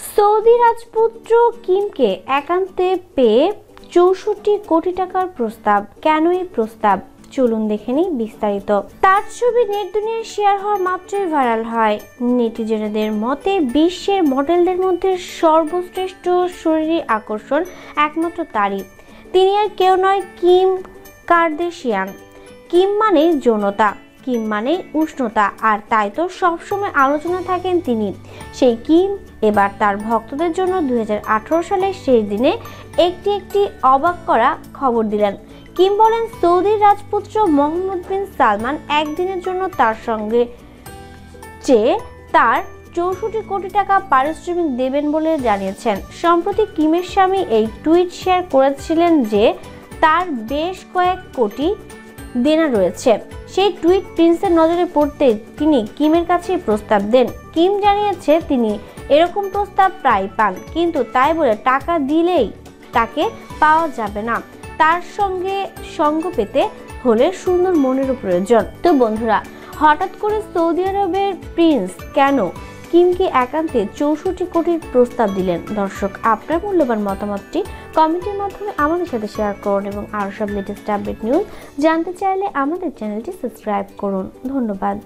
Saudi রাজপুত্র কিমকে একান্তে পেয়ে চৌষট্টি কোটি টাকার প্রস্তাব। কেন এই প্রস্তাব? চলুন দেখে নিই বিস্তারিত। তার ছবি নেট দুনিয়ায় শেয়ার হওয়া মাত্রই ভাইরাল হয়। নেটিজেনদের মতে, বিশ্বের মডেলদের মধ্যে সর্বশ্রেষ্ঠ শরীরী আকর্ষণ একমাত্র তারই। তিনি আর কেউ নয়, কিম কার্দেশিয়ান। কিম মানে যৌনতা, কিম মানে উষ্ণতা, আর তাই তো সবসময় আলোচনা থাকেন তিনি। সেই কিম এবার তার ভক্তদের জন্য দু হাজার আঠারো সালের শেষ দিনে একটি একটি অবাক করা খবর দিলেন। কিম বলেন, সৌদির রাজপুত্র মোহাম্মদ বিন সালমান একদিনের জন্য তার সঙ্গে চেয়ে তার চৌষট্টি কোটি টাকা পারিশ্রমিক দেবেন বলে জানিয়েছেন। সম্প্রতি কিমের স্বামী এই টুইট শেয়ার করেছিলেন যে তার বেশ কয়েক কোটি দেনা রয়েছে। সেই টুইট প্রিন্সের নজরে পড়তে তিনি কিমের কাছে প্রস্তাব দেন। কিম জানিয়েছে তিনি এরকম প্রস্তাব প্রায় পান, কিন্তু তাই বলে টাকা দিলেই তাকে পাওয়া যাবে না। তার সঙ্গে সঙ্গ পেতে হলে সুন্দর মনেরও প্রয়োজন। তো বন্ধুরা, হঠাৎ করে সৌদি আরবের প্রিন্স কেন কিমকে একান্তে চৌষট্টি কোটির প্রস্তাব দিলেন দর্শক। আপনার মূল্যবান মতামতটি কমেন্টের মাধ্যমে আমাদের সাথে শেয়ার করুন এবং আরও সব লেটেস্ট আপডেট নিউজ জানতে চাইলে আমাদের চ্যানেলটি সাবস্ক্রাইব করুন। ধন্যবাদ।